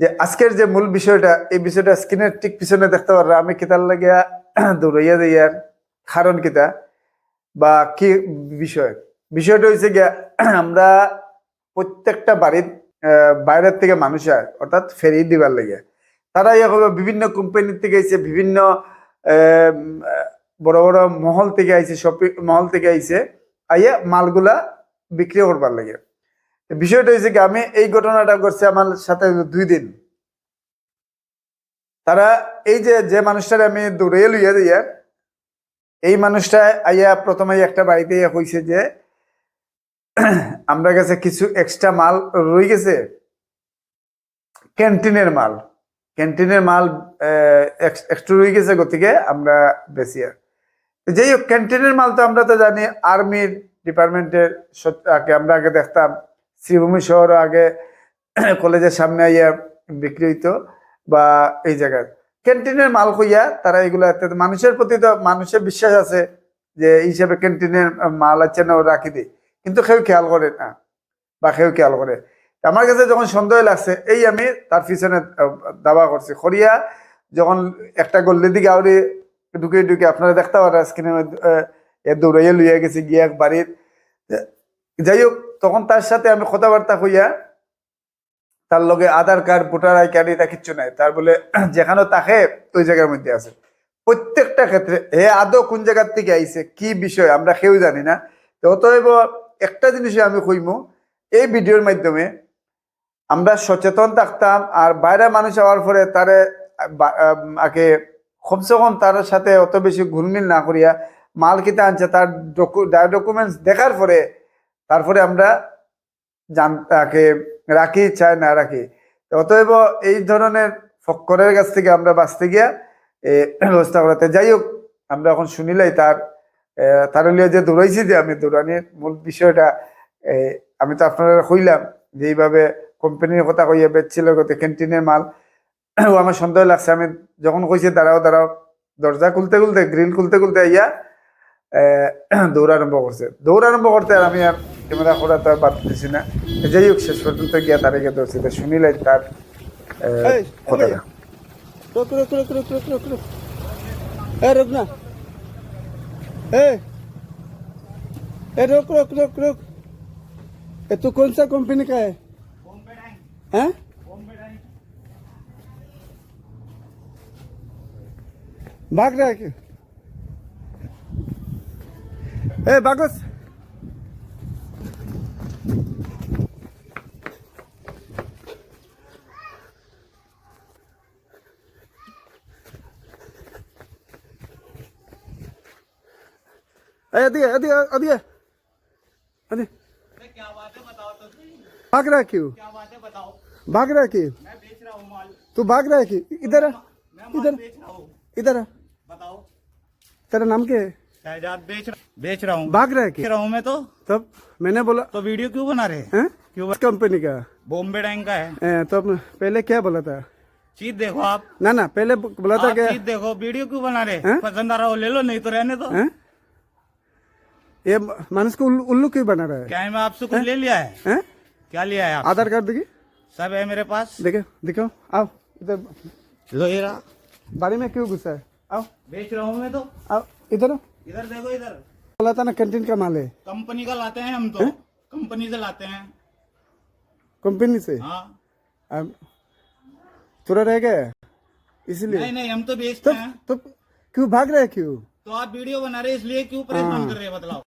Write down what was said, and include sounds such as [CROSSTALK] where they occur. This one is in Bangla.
যে আজকের যে মূল বিষয়টা, এই বিষয়টা স্ক্রিনের ঠিক পিছনে দেখতে পারবে আমি কিতার লাগিয়া [CLEARS THROAT] দৌড়াইয়া দিয়ার কারণ কিতা বা কি বিষয়। বিষয়টা হয়েছে গিয়া, [CLEARS THROAT] আমরা প্রত্যেকটা বাড়ির বাইরের থেকে মানুষ আয়, অর্থাৎ ফেরি দিবার লাগে তারা ইয়ে বিভিন্ন কোম্পানির থেকে এসে বিভিন্ন বড় বড় মহল থেকে আইছে, শপিং, মহল থেকে আইছে, আইয়া মালগুলা বিক্রি করবার লাগে। বিষয়টা হয়েছে কি, আমি এই ঘটনাটা করছি আমার সাথে দুই দিন। তারা এই যে যে মানুষটার আমি দৌড়ে লইয়া দিয়া এই মানুষটা আইয়া প্রথমে একটা বাড়িতে কইছে যে, আমরা কাছে কিছু এক্সট্রা মাল রয়ে গেছে। ক্যান্টিনের মাল। ক্যান্টিনের মাল একটু রয়ে গেছে গতিকে আমরা বেশি আর। যাই হোক ক্যান্টিনের মাল তো আমরা তো জানি আর্মির ডিপার্টমেন্টের আগে আমরা আগে দেখতাম, শ্রীভূমি শহর আগে [CLEARS THROAT] কলেজের সামনে আইয়া বিক্রি হইতো, বা এই জায়গায়। ক্যান্টিনের মাল হইয়া তারা এগুলো মানুষের প্রতি তো মানুষের বিশ্বাস আছে যে হিসাবে ক্যান্টিনের মাল আছে না রাখি দিই। কিন্তু কেউ খেয়াল করে না, বা কেউ খেয়াল করে। আমার কাছে যখন সন্দেহ লাগছে, এই আমি তার পিছনে দাবা করছি। খরিয়া যখন একটা গল্লি দিকে আউরি ঢুকে ঢুকে আপনারা দেখতে পারেন স্ক্রিনের মধ্যে দৌড়াইয়া লইয়া গেছে, গিয়া বাড়ির। যাই হোক, তখন তার সাথে আমি কথাবার্তা হইয়া তার লগে Aadhaar card, voter I card, এটা কিচ্ছু নাই। তার বলে [CLEARS THROAT] যেখানে তাকে ওই জায়গার মধ্যে আছে। প্রত্যেকটা ক্ষেত্রে, হে আদৌ কোন জায়গার থেকে আইছে, কি বিষয়, আমরা কেউ জানি না। অতএব একটা জিনিসই আমি কইমু, এই ভিডিওর মাধ্যমে আমরা সচেতন থাকতাম আর বাইরে মানুষ হওয়ার পরে তারে আগে কমসে কম তার সাথে অত বেশি ঘুলমিল না করিয়া মাল কিতা আনছে। তার ডকু ডকুমেন্টস দেখার পরে তারপরে আমরা জান তাকে রাখি চাই না রাখি। অতএব এই ধরনের ফক্করের কাছ থেকে আমরা বাঁচতে গিয়া এ, ব্যবস্থা করাতে। যাই হোক আমরা এখন শুনিলাই তার এ, তার লিয়ে যে দৌড়াইছি যে আমি দৌড়ানির মূল বিষয়টা আমি তো আপনারা কইলাম যে এইভাবে কোম্পানির কথা কইয়া বেচছিল ক্যান্টিনের মাল ও আমার সন্দেহ লাগছে। আমি যখন কইছি দাঁড়াও দাঁড়াও। দরজা খুলতে খুলতে গ্রিল খুলতে খুলতে আইয়া দৌড় আরম্ভ করছে। দৌড় আরম্ভ করতে আর আমি আর ক্যামেরা করা তো আর বাদ দিছি না। যাই হোক শেষ পর্যন্ত গিয়া তারে গিয়ে দৌড়ছে শুনিলাই তার কথাটা। রোক রোক রোক রোক রোক রোক রোক। রোক রোক রোক রোক রোক রোক রোক রোক রোক। এ তু কোন সা কোম্পানি কা হ্যাঁ? भाग रहा है क्यों? ए बागस अदी अदी अदी अदी क्या बात है बताओ तो भाग रहा क्यों क्या? बात है बताओ भाग रहा क्यों? मैं बेच रहा हूँ माल। तू भाग रहा है क्यों? इधर इधर बेच रहा हूँ। इधर तेरा नाम क्या है? शहजाद बेच रहा बेच रहा हूँ। भाग रहा रहा हूँ मैं तो। तब मैंने बोला तो वीडियो क्यों बना रहे हैं? क्यों कंपनी का? बॉम्बे डैंग का है। ए, तो पहले क्या बोला था? चीज़ देखो आप। ना ना पहले बोला था क्या? चीज़ देखो वीडियो क्यों बना रहे हैं? पसंद आ रहा हो ले लो नहीं तो रहने दो। हैं? ये मानस को उल्लू क्यों बना रहा है? क्या मैं आपसे कुछ ले लिया है? क्या लिया है आधार कार्ड देखिए। सब है मेरे पास। देखे दिखाओ। आओ इधर लो ये रहा। बाड़ी में क्यों गुस्सा है? आओ। बेच रहा हूँ मैं तो। आओ इधर इधर देखो इधर। बोला था ना कैंटीन का माल है। कंपनी का लाते हैं हम तो। कंपनी से लाते हैं। कंपनी से? हाँ। थोड़ा रह गया? है? इसलिए। नहीं नहीं हम तो बेचते तो हैं। तो क्यों भाग रहे हैं क्यों? तो आप वीडियो बना रहे इसलिए क्यों परेशान कर रहे हैं बतलाओ